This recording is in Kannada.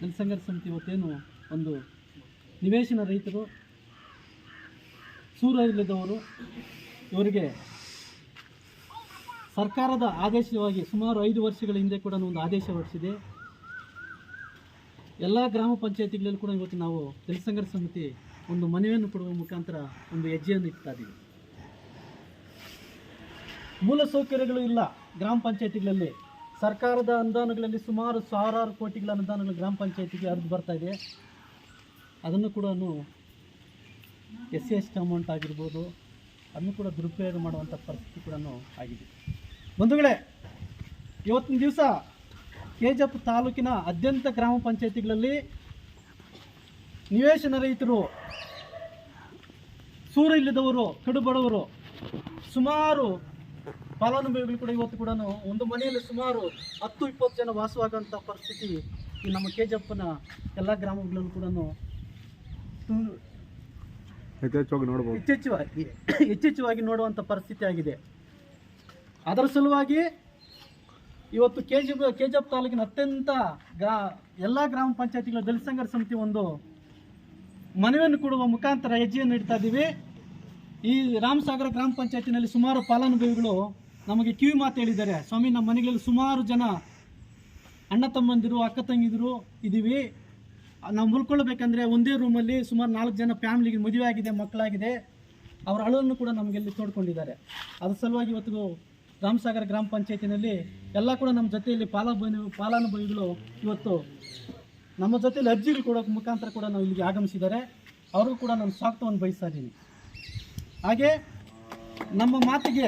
ಜನಸಂಘರ್ಷ ಸಮಿತಿ ಇವತ್ತೇನು ಒಂದು ನಿವೇಶನ ರೈತರು ಸೂರ ಇಲ್ಲದವರು ಇವರಿಗೆ ಸರ್ಕಾರದ ಆದೇಶವಾಗಿ ಸುಮಾರು ಐದು ವರ್ಷಗಳ ಹಿಂದೆ ಕೂಡ ಒಂದು ಆದೇಶ ಹೊರಡಿಸಿದೆ. ಎಲ್ಲ ಗ್ರಾಮ ಪಂಚಾಯತಿಗಳಲ್ಲಿ ಕೂಡ ಇವತ್ತು ನಾವು ಜನಸಂಘರ್ಷ ಸಮಿತಿ ಒಂದು ಮನವಿಯನ್ನು ಕೊಡುವ ಮುಖಾಂತರ ಒಂದು ಹೆಜ್ಜೆಯನ್ನು ಇಡ್ತಾ ಮೂಲ ಸೌಕರ್ಯಗಳು ಇಲ್ಲ ಗ್ರಾಮ ಪಂಚಾಯತಿಗಳಲ್ಲಿ. ಸರ್ಕಾರದ ಅನುದಾನಗಳಲ್ಲಿ ಸುಮಾರು ಸಾವಿರಾರು ಕೋಟಿಗಳ ಅನುದಾನಗಳು ಗ್ರಾಮ ಪಂಚಾಯತಿಗೆ ಹರಿದು ಬರ್ತಾ ಇದೆ. ಅದನ್ನು ಕೂಡ S C S T amount ಆಗಿರ್ಬೋದು, ಅದನ್ನು ಕೂಡ ದುರುಪಯೋಗ ಮಾಡುವಂಥ ಪರಿಸ್ಥಿತಿ ಕೂಡ ಆಗಿದೆ. ಬಂಧುಗಳೇ, ಇವತ್ತಿನ ದಿವಸ ಕೆ ತಾಲೂಕಿನ ಅತ್ಯಂತ ಗ್ರಾಮ ಪಂಚಾಯತಿಗಳಲ್ಲಿ ನಿವೇಶನ ರೈತರು, ಸೂರು ಇಲ್ಲದವರು ಕಡುಬಡವರು ಸುಮಾರು ಫಲಾನುಭವಿಗಳು ಕೂಡ ಇವತ್ತು ಕೂಡ ಒಂದು ಮನೆಯಲ್ಲಿ ಸುಮಾರು ಹತ್ತು ಇಪ್ಪತ್ತು ಜನ ವಾಸವಾಗುವಂಥ ಪರಿಸ್ಥಿತಿ ಈ ನಮ್ಮ ಕೆ ಜಿ ಎಫ್ನ ಎಲ್ಲ ಗ್ರಾಮಗಳಲ್ಲೂ ಕೂಡ ಯಥೇಚ್ಛವಾಗಿ ನೋಡ್ಬೋದು. ಹೆಚ್ಚೆಚ್ಚುವಾಗಿ ಯಥೇಚ್ಛವಾಗಿ ನೋಡುವಂಥ ಪರಿಸ್ಥಿತಿ ಆಗಿದೆ. ಅದರ ಸಲುವಾಗಿ ಇವತ್ತು K G K G F ತಾಲೂಕಿನ ಅತ್ಯಂತ ಗ್ರಾ ಎಲ್ಲ ಗ್ರಾಮ ಪಂಚಾಯತಿಗಳ ದಲಿತ ಸಂಘರ್ಷ ಸಮಿತಿ ಒಂದು ಮನವಿಯನ್ನು ಕೊಡುವ ಮುಖಾಂತರ ಹೆಜ್ಜೆಯನ್ನು ಇಡ್ತಾ ಇದ್ದೀವಿ ಈ ರಾಮಸಾಗರ ಗ್ರಾಮ ಪಂಚಾಯತಿನಲ್ಲಿ ಸುಮಾರು ಫಲಾನುಭವಿಗಳು ನಮಗೆ ಕಿವಿ ಮಾತು ಹೇಳಿದ್ದಾರೆ. ಸ್ವಾಮಿ, ನಮ್ಮ ಮನೆಗಳಲ್ಲಿ ಸುಮಾರು ಜನ ಅಣ್ಣ ತಮ್ಮಂದಿರು, ಅಕ್ಕ ತಂಗಿದಿರು ಇದ್ದೀವಿ ನಾವು ಮುಲ್ಕೊಳ್ಬೇಕಂದ್ರೆ ಒಂದೇ ರೂಮಲ್ಲಿ ಸುಮಾರು ನಾಲ್ಕು ಜನ ಫ್ಯಾಮಿಲಿಗೆ ಮದುವೆ ಆಗಿದೆ, ಮಕ್ಕಳಾಗಿದೆ. ಅವರ ಅಳುವನ್ನು ಕೂಡ ನಮಗೆ ಇಲ್ಲಿ ತೋಡ್ಕೊಂಡಿದ್ದಾರೆ. ಅದ್ರ ಸಲುವಾಗಿ ಇವತ್ತು ರಾಮಸಾಗರ ಗ್ರಾಮ ಪಂಚಾಯತಿನಲ್ಲಿ ಎಲ್ಲ ಕೂಡ ನಮ್ಮ ಜೊತೆಯಲ್ಲಿ ಫಲಾನುಭವಿ ಫಲಾನುಭವಿಗಳು ಇವತ್ತು ನಮ್ಮ ಜೊತೆಯಲ್ಲಿ ಅರ್ಜಿಗಳು ಕೊಡೋಕೆ ಮುಖಾಂತರ ಕೂಡ ನಾವು ಇಲ್ಲಿಗೆ ಆಗಮಿಸಿದ್ದಾರೆ. ಅವ್ರಿಗೂ ಕೂಡ ನಾನು ಸ್ವಾಗತವನ್ನು ಬಯಸ್ತಾ ಇದ್ದೀನಿ. ಹಾಗೆ ನಮ್ಮ ಮಾತಿಗೆ